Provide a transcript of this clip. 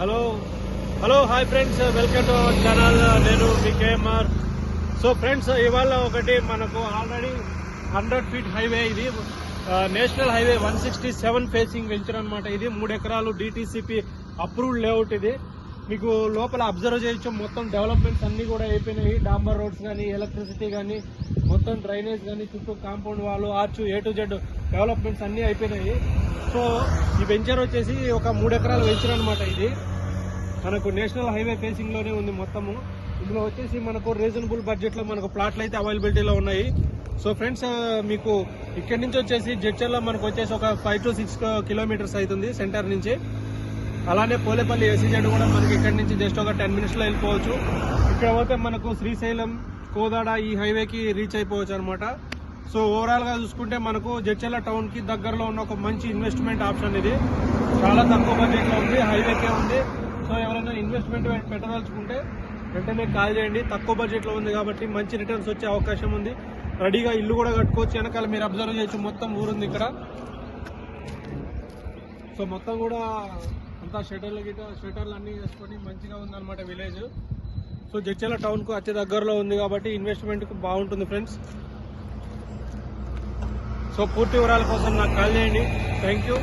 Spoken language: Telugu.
Hello hello hi friends welcome to our channel నేను మీ కేఎంఆర్ సో ఫ్రెండ్స్ ఇవాళ ఒకటి మనకు ఆల్రెడీ హండ్రెడ్ ఫీట్ హైవే ఇది. National highway one sixty seven facing venture అనమాట ఇది. మూడు ఎకరాలు డిటిసిపి అప్రూవ్డ్ లేఅవుట్ ఇది. మీకు లోపల అబ్జర్వ్ చేయొచ్చు. మొత్తం డెవలప్మెంట్స్ అన్నీ కూడా అయిపోయినాయి. డాంబర్ రోడ్స్ కానీ ఎలక్ట్రిసిటీ కానీ మొత్తం డ్రైనేజ్ కానీ చుట్టూ కాంపౌండ్ వాళ్ళు arch A to Z developments అన్ని అయిపోయినాయి. సో ఈ వెంచర్ వచ్చేసి ఒక మూడు ఎకరాల వెంచర్ అనమాట ఇది. మనకు నేషనల్ హైవే ఫేసింగ్లోనే ఉంది మొత్తము. ఇందులో వచ్చేసి మనకు రీజనబుల్ బడ్జెట్లో మనకు ప్లాట్లు అయితే అవైలబిలిటీలో ఉన్నాయి. సో ఫ్రెండ్స్ మీకు ఇక్కడి నుంచి వచ్చేసి జడ్చర్లో మనకు వచ్చేసి ఒక ఫైవ్ టు సిక్స్ కిలోమీటర్స్ అవుతుంది సెంటర్ నుంచి. అలానే పోలేపల్లి ఎస్సీజెడ్ కూడా మనకి ఇక్కడి నుంచి జస్ట్ ఒక టెన్ మినిట్స్లో వెళ్ళిపోవచ్చు. ఇక్కడ పోతే మనకు శ్రీశైలం కోదాడ ఈ హైవేకి రీచ్ అయిపోవచ్చు అనమాట సో ఓవరాల్గా చూసుకుంటే మనకు జడ్చర్ల టౌన్కి దగ్గరలో ఉన్న ఒక మంచి ఇన్వెస్ట్మెంట్ ఆప్షన్ ఇది. చాలా తక్కువ బడ్జెట్లో ఉంది హైవేకే ఉంది. సో ఎవరైనా ఇన్వెస్ట్మెంట్ పెట్టదలుచుకుంటే వెంటనే కాల్ చేయండి. తక్కువ బడ్జెట్లో ఉంది కాబట్టి మంచి రిటర్న్స్ వచ్చే అవకాశం ఉంది. రెడీగా ఇల్లు కూడా కట్టుకోవచ్చు. వెనకాల మీరు అబ్జర్వ్ చేయొచ్చు మొత్తం ఊరుంది ఇక్కడ. సో మొత్తం కూడా అంతా షటర్లు గిట్ట షటర్లు అన్ని వేసుకొని మంచిగా ఉందన్నమాట విలేజ్ సో జడ్చల టౌన్కు అతి దగ్గరలో ఉంది కాబట్టి ఇన్వెస్ట్మెంట్కు బాగుంటుంది ఫ్రెండ్స్ సో పూర్తి వివరాల కోసం నాకు కాల్ చేయండి. Thank you